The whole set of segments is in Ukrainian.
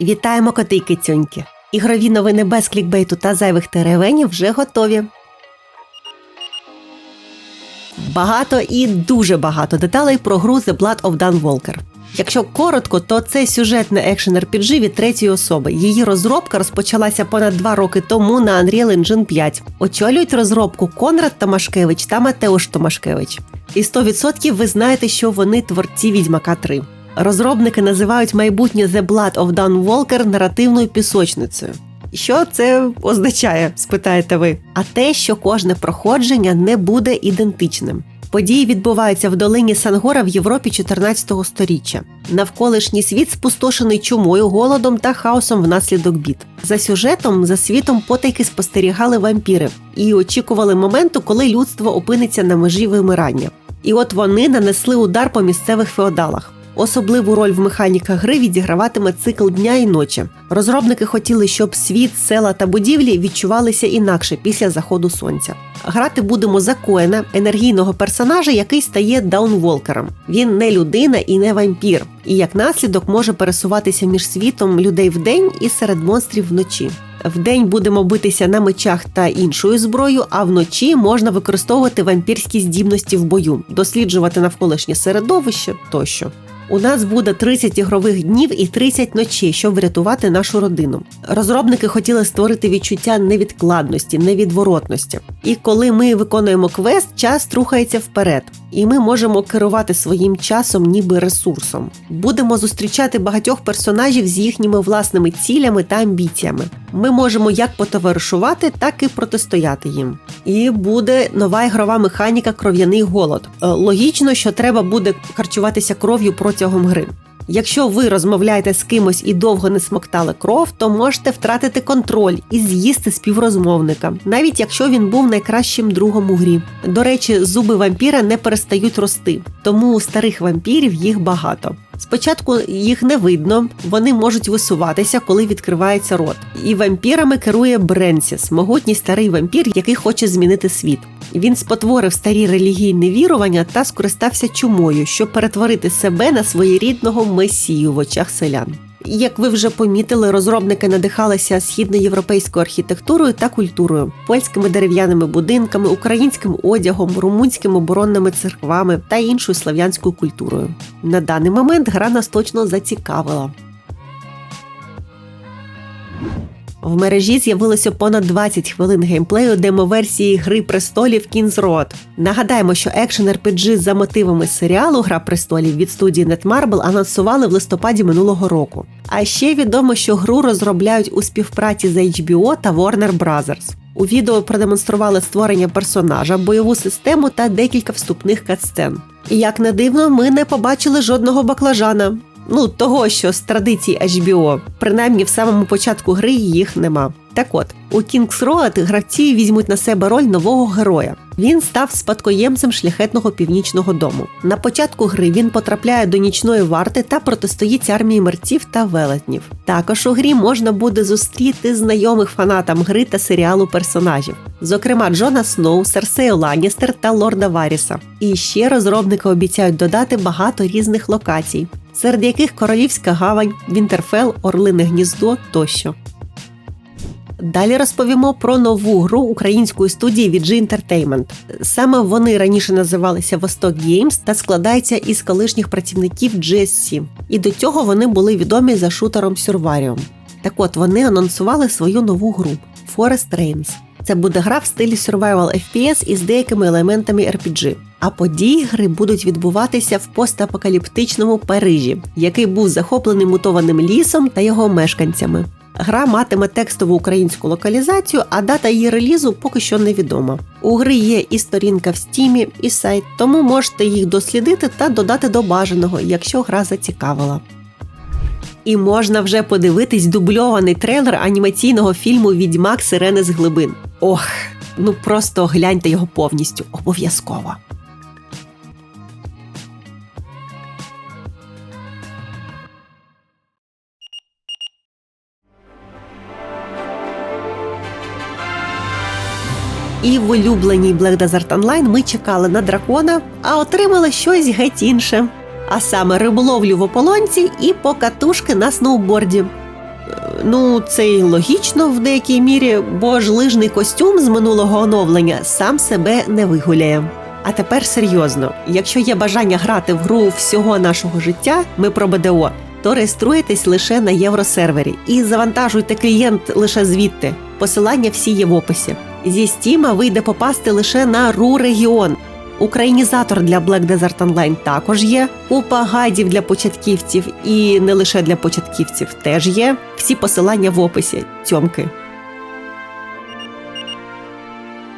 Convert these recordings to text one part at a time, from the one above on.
Вітаємо коти й кицюньки! Ігрові новини без клікбейту та зайвих теревенів вже готові. Багато і дуже багато деталей про гру The Blood of Dan Walker. Якщо коротко, то це сюжетний екшен RPG від третьої особи. Її розробка розпочалася понад два роки тому на Unreal Engine 5. Очолюють розробку Конрад Томашкевич та Матеуш Томашкевич. І 100% ви знаєте, що вони творці Відьмака 3. Розробники називають майбутнє The Blood of Dan Walker наративною пісочницею. Що це означає? спитаєте ви. А те, що кожне проходження не буде ідентичним. Події відбуваються в долині Сангора в Європі 14 століття. Навколишній світ спустошений чумою, голодом та хаосом внаслідок бід. За сюжетом за світом потайки спостерігали вампіри і очікували моменту, коли людство опиниться на межі вимирання. І от вони нанесли удар по місцевих феодалах. Особливу роль в механіках гри відіграватиме цикл дня і ночі. Розробники хотіли, щоб світ, села та будівлі відчувалися інакше після заходу сонця. Грати будемо за Коена, енергійного персонажа, який стає даунволкером. Він не людина і не вампір, і як наслідок може пересуватися між світом людей вдень і серед монстрів вночі. Вдень будемо битися на мечах та іншою зброєю, а вночі можна використовувати вампірські здібності в бою, досліджувати навколишнє середовище тощо. У нас буде 30 ігрових днів і 30 ночей, щоб врятувати нашу родину. Розробники хотіли створити відчуття невідкладності, невідворотності. І коли ми виконуємо квест, час рухається вперед, і ми можемо керувати своїм часом, ніби ресурсом. Будемо зустрічати багатьох персонажів з їхніми власними цілями та амбіціями. Ми можемо як потоваришувати, так і протистояти їм. І буде нова ігрова механіка Кров'яний голод. Е, Логічно, що треба буде харчуватися кров'ю гри. Якщо ви розмовляєте з кимось і довго не смоктали кров, то можете втратити контроль і з'їсти співрозмовника, навіть якщо він був найкращим другом у грі. До речі, зуби вампіра не перестають рости, тому у старих вампірів їх багато. Спочатку їх не видно, вони можуть висуватися, коли відкривається рот. І вампірами керує Бренсіс, могутній старий вампір, який хоче змінити світ. Він спотворив старі релігійні вірування та скористався чумою, щоб перетворити себе на своєрідного месію в очах селян. Як ви вже помітили, розробники надихалися східноєвропейською архітектурою та культурою, польськими дерев'яними будинками, українським одягом, румунськими оборонними церквами та іншою слав'янською культурою. На даний момент гра нас точно зацікавила. В мережі з'явилося понад 20 хвилин геймплею демо-версії Гри престолів Road. Нагадаємо, що екшен RPG за мотивами серіалу Гра престолів від студії Netmarble анонсували в листопаді минулого року. А ще відомо, що гру розробляють у співпраці з HBO та Warner Brothers. У відео продемонстрували створення персонажа, бойову систему та декілька вступних катсцен. Як не дивно, ми не побачили жодного баклажана. Ну, того, що з традицій HBO, принаймні в самому початку гри їх нема. Так от, у King's Road гравці візьмуть на себе роль нового героя. Він став спадкоємцем шляхетного північного дому. На початку гри він потрапляє до нічної варти та протистоїть армії мерців та велетнів. Також у грі можна буде зустріти знайомих фанатам гри та серіалу персонажів, зокрема Джона Сноу, Серсею Ланністер та Лорда Варіса. І ще розробники обіцяють додати багато різних локацій, серед яких Королівська гавань, Вінтерфел, Орлине гніздо тощо. Далі розповімо про нову гру української студії VG Entertainment. Саме вони раніше називалися Восток Games та складаються із колишніх працівників GSC. І до цього вони були відомі за шутером Survarium. Так от вони анонсували свою нову гру Forest Rains. Це буде гра в стилі Survival FPS із деякими елементами RPG. А події гри будуть відбуватися в постапокаліптичному Парижі, який був захоплений мутованим лісом та його мешканцями. Гра матиме текстову українську локалізацію, а дата її релізу поки що невідома. У гри є і сторінка в стімі, і сайт, тому можете їх дослідити та додати до бажаного, якщо гра зацікавила. І можна вже подивитись дубльований трейлер анімаційного фільму Відьмак Сирени з глибин. Ох, ну просто гляньте його повністю, обов'язково. І в улюбленій Black Desert Online ми чекали на дракона, а отримали щось геть інше. А саме риболовлю в ополонці і покатушки на сноуборді. Ну, це й логічно в деякій мірі, бо ж лижний костюм з минулого оновлення сам себе не вигуляє. А тепер серйозно, якщо є бажання грати в гру всього нашого життя, ми про БДО, то реєструєтесь лише на євросервері і завантажуйте клієнт лише звідти. Посилання всі є в описі. Зі Стіма вийде попасти лише на РУ регіон. Українізатор для Black Desert Online також є. Купа гайдів для початківців і не лише для початківців теж є. Всі посилання в описі. Тьомки.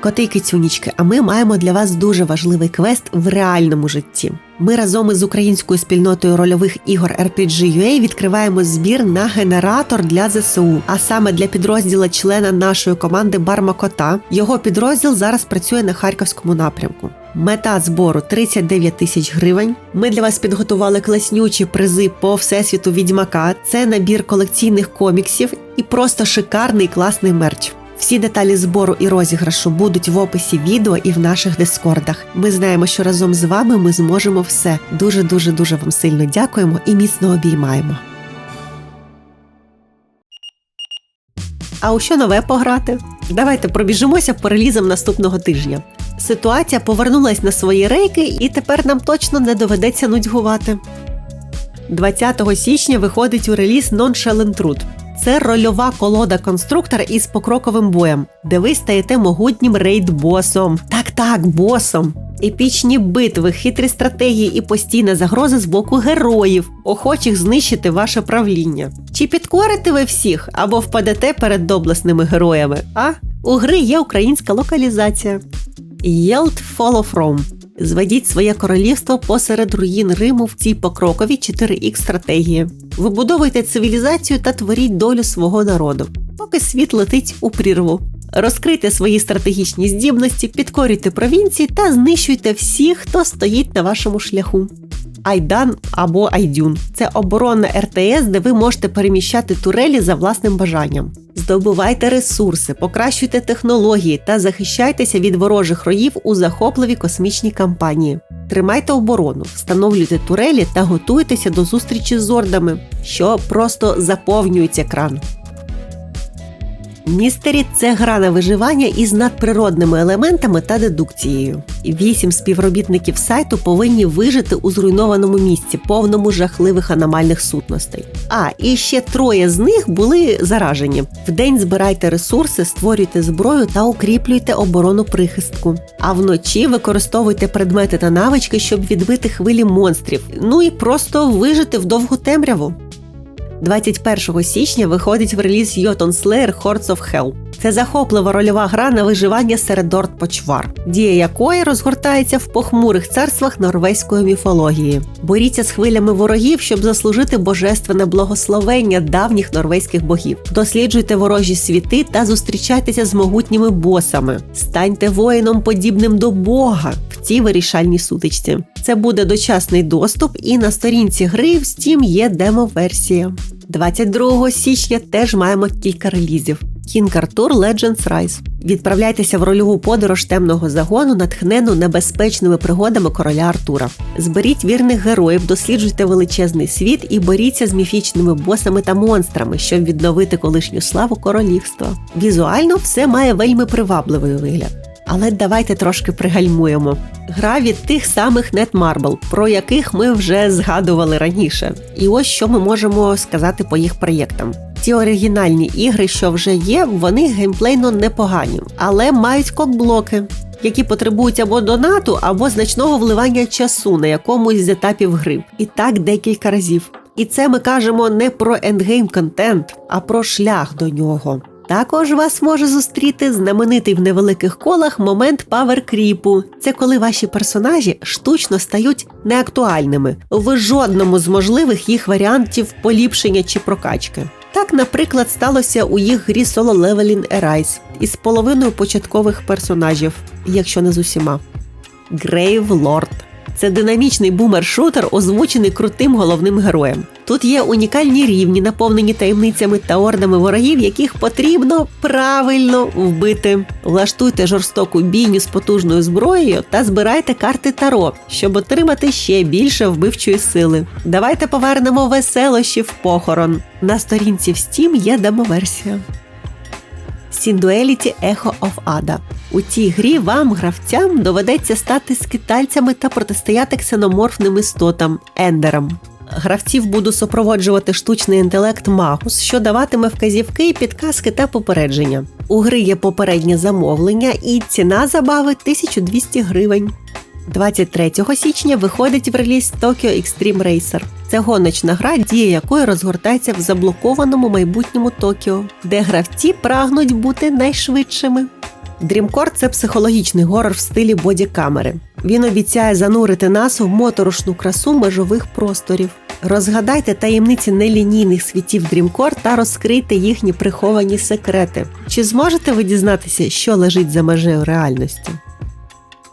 Коти й кицюнічки, а ми маємо для вас дуже важливий квест в реальному житті. Ми разом із українською спільнотою рольових ігор RPG.ua відкриваємо збір на генератор для ЗСУ, а саме для підрозділа члена нашої команди Барма Кота. Його підрозділ зараз працює на харківському напрямку. Мета збору 39 тисяч гривень. Ми для вас підготували класнючі призи по всесвіту відьмака. Це набір колекційних коміксів і просто шикарний класний мерч. Всі деталі збору і розіграшу будуть в описі відео і в наших дискордах. Ми знаємо, що разом з вами ми зможемо все. Дуже дуже дуже вам сильно дякуємо і міцно обіймаємо. А у що нове пограти? Давайте пробіжимося релізам наступного тижня. Ситуація повернулась на свої рейки, і тепер нам точно не доведеться нудьгувати. 20 січня виходить у реліз Nonchalant Root. Це рольова колода конструктор із покроковим боєм, де ви стаєте могутнім рейд-босом. Так, так, босом. Епічні битви, хитрі стратегії і постійна загроза з боку героїв, охочих знищити ваше правління. Чи підкорите ви всіх або впадете перед доблесними героями? А у гри є українська локалізація. Yield Fall of Rome. Зведіть своє королівство посеред руїн Риму в цій покроковій 4Х стратегії. Вибудовуйте цивілізацію та творіть долю свого народу, поки світ летить у прірву. Розкрийте свої стратегічні здібності, підкорюйте провінції та знищуйте всіх, хто стоїть на вашому шляху. Айдан або Айдюн це оборонна РТС, де ви можете переміщати турелі за власним бажанням. Здобувайте ресурси, покращуйте технології та захищайтеся від ворожих роїв у захопливій космічній кампанії. Тримайте оборону, встановлюйте турелі та готуйтеся до зустрічі з ордами, що просто заповнюють екран. Містері це гра на виживання із надприродними елементами та дедукцією. Вісім співробітників сайту повинні вижити у зруйнованому місці, повному жахливих аномальних сутностей. А і ще троє з них були заражені. Вдень збирайте ресурси, створюйте зброю та укріплюйте оборону прихистку. А вночі використовуйте предмети та навички, щоб відбити хвилі монстрів. Ну і просто вижити в довгу темряву. 21 січня виходить в реліз Йотон Slayer Hordes of Hell. Це захоплива рольова гра на виживання серед орд почвар, дія якої розгортається в похмурих царствах норвезької міфології. Боріться з хвилями ворогів, щоб заслужити божественне благословення давніх норвезьких богів. Досліджуйте ворожі світи та зустрічайтеся з могутніми босами. Станьте воїном, подібним до Бога в цій вирішальній сутичці. Це буде дочасний доступ, і на сторінці гри в Steam є демо-версія. 22 січня теж маємо кілька релізів. King Arthur Legends Rise. Відправляйтеся в рольову подорож темного загону, натхнену небезпечними пригодами короля Артура. Зберіть вірних героїв, досліджуйте величезний світ і боріться з міфічними босами та монстрами, щоб відновити колишню славу королівства. Візуально все має вельми привабливий вигляд. Але давайте трошки пригальмуємо. Гра від тих самих Netmarble, про яких ми вже згадували раніше. І ось що ми можемо сказати по їх проєктам. Ті оригінальні ігри, що вже є, вони геймплейно непогані, але мають кокблоки, які потребують або донату, або значного вливання часу на якомусь з етапів гри. І так декілька разів. І це ми кажемо не про ендгейм контент, а про шлях до нього. Також вас може зустріти знаменитий в невеликих колах момент паверкріпу. Це коли ваші персонажі штучно стають неактуальними в жодному з можливих їх варіантів поліпшення чи прокачки. Так, наприклад, сталося у їх грі Solo Leveling Arise із половиною початкових персонажів, якщо не з усіма. Lord – це динамічний бумер-шутер, озвучений крутим головним героєм. Тут є унікальні рівні, наповнені таємницями та ордами ворогів, яких потрібно правильно вбити. Влаштуйте жорстоку бійню з потужною зброєю та збирайте карти Таро, щоб отримати ще більше вбивчої сили. Давайте повернемо веселощі в похорон. На сторінці в Steam є демоверсія. Сіндуеліті Echo of Ada. У цій грі вам, гравцям, доведеться стати скитальцями та протистояти ксеноморфним істотам ендерам. Гравців буде супроводжувати штучний інтелект Магус, що даватиме вказівки, підказки та попередження. У гри є попереднє замовлення, і ціна забави 1200 гривень. 23 січня виходить в реліз Tokyo Extreme Racer. Це гоночна гра, дія якої розгортається в заблокованому майбутньому Токіо, де гравці прагнуть бути найшвидшими. Дрімкор це психологічний горор в стилі бодікамери. Він обіцяє занурити нас в моторошну красу межових просторів. Розгадайте таємниці нелінійних світів Дрімкор та розкрийте їхні приховані секрети. Чи зможете ви дізнатися, що лежить за межею реальності?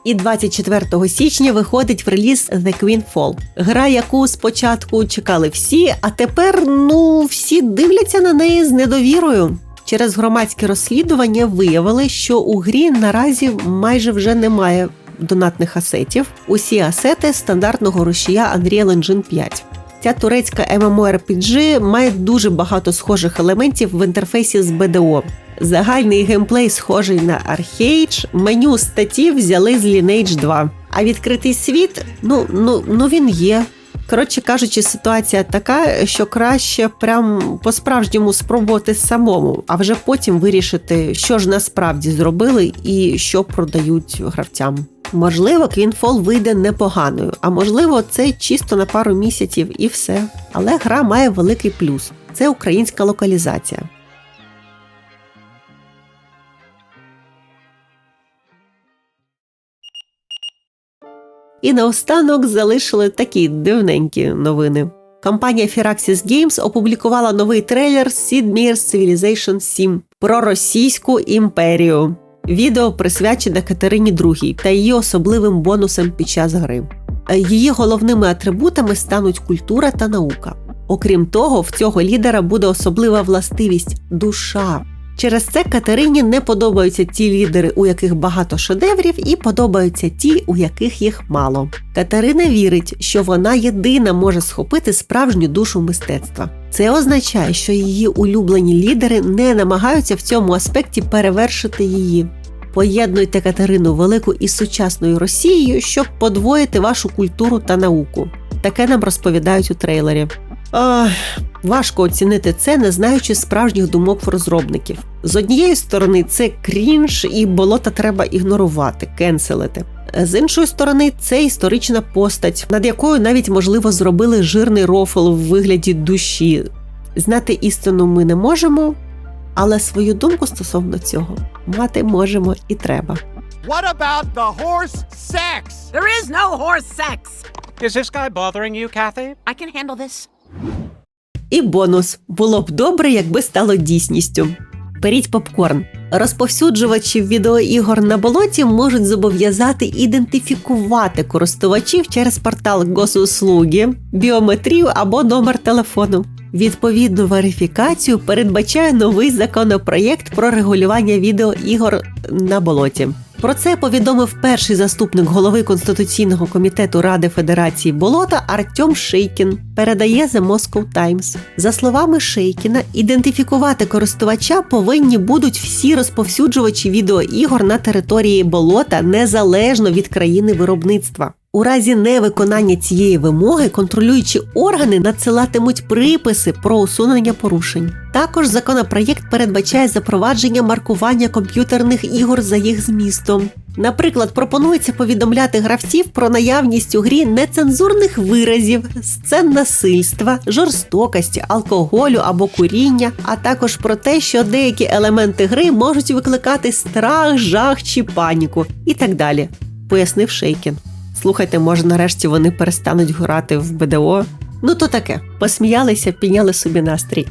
І 24 січня виходить в реліз The Queen Fall. Гра, яку спочатку чекали всі, а тепер ну всі дивляться на неї з недовірою. Через громадське розслідування виявили, що у грі наразі майже вже немає донатних асетів. Усі асети стандартного рушія Unreal Engine 5. Ця турецька MMORPG має дуже багато схожих елементів в інтерфейсі з BDO. Загальний геймплей схожий на Arcade, меню статті взяли з Lineage 2. А відкритий світ, ну, ну, ну він є. Коротше кажучи, ситуація така, що краще прям по-справжньому спробувати самому, а вже потім вирішити, що ж насправді зробили і що продають гравцям. Можливо, Квінфол вийде непоганою, а можливо, це чисто на пару місяців і все. Але гра має великий плюс: це українська локалізація. І наостанок залишили такі дивненькі новини. Компанія Firaxis Games опублікувала новий трейлер Sid Meier's Civilization 7 про Російську імперію. Відео присвячене Катерині II та її особливим бонусам під час гри. Її головними атрибутами стануть культура та наука. Окрім того, в цього лідера буде особлива властивість душа. Через це Катерині не подобаються ті лідери, у яких багато шедеврів, і подобаються ті, у яких їх мало. Катерина вірить, що вона єдина може схопити справжню душу мистецтва. Це означає, що її улюблені лідери не намагаються в цьому аспекті перевершити її. Поєднуйте Катерину Велику із сучасною Росією, щоб подвоїти вашу культуру та науку. Таке нам розповідають у трейлері. Ох, важко оцінити це, не знаючи справжніх думок розробників. З однієї сторони, це крінж, і болота треба ігнорувати, кенселити. З іншої сторони, це історична постать, над якою навіть можливо зробили жирний рофл в вигляді душі. Знати істину ми не можемо, але свою думку стосовно цього мати можемо і треба. What about the horse sex? There is no horse sex. Is this guy bothering you, Kathy? I can handle this. І бонус було б добре, якби стало дійсністю. Беріть попкорн. Розповсюджувачі відеоігор на болоті можуть зобов'язати ідентифікувати користувачів через портал госуслуги, біометрію або номер телефону. Відповідну верифікацію передбачає новий законопроєкт про регулювання відеоігор на болоті. Про це повідомив перший заступник голови Конституційного комітету Ради Федерації Болота Артем Шейкін. Передає The Moscow Times. За словами Шейкіна, ідентифікувати користувача повинні будуть всі розповсюджувачі відеоігор на території болота незалежно від країни виробництва. У разі невиконання цієї вимоги контролюючі органи надсилатимуть приписи про усунення порушень. Також законопроєкт передбачає запровадження маркування комп'ютерних ігор за їх змістом. Наприклад, пропонується повідомляти гравців про наявність у грі нецензурних виразів, сцен насильства, жорстокості, алкоголю або куріння, а також про те, що деякі елементи гри можуть викликати страх, жах чи паніку, і так далі, пояснив Шейкін. Слухайте, може, нарешті вони перестануть грати в БДО. Ну то таке, посміялися, підняли собі настрій.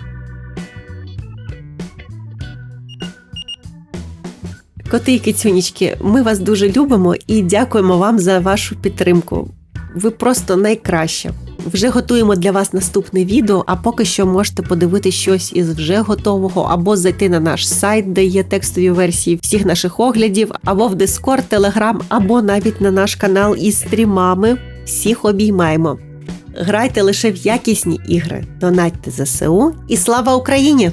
Коти і кицюнічки, ми вас дуже любимо і дякуємо вам за вашу підтримку. Ви просто найкраще. Вже готуємо для вас наступне відео, а поки що можете подивити щось із вже готового, або зайти на наш сайт, де є текстові версії всіх наших оглядів, або в Discord, Telegram, або навіть на наш канал із стрімами. Всіх обіймаємо. Грайте лише в якісні ігри, донатьте ЗСУ і слава Україні!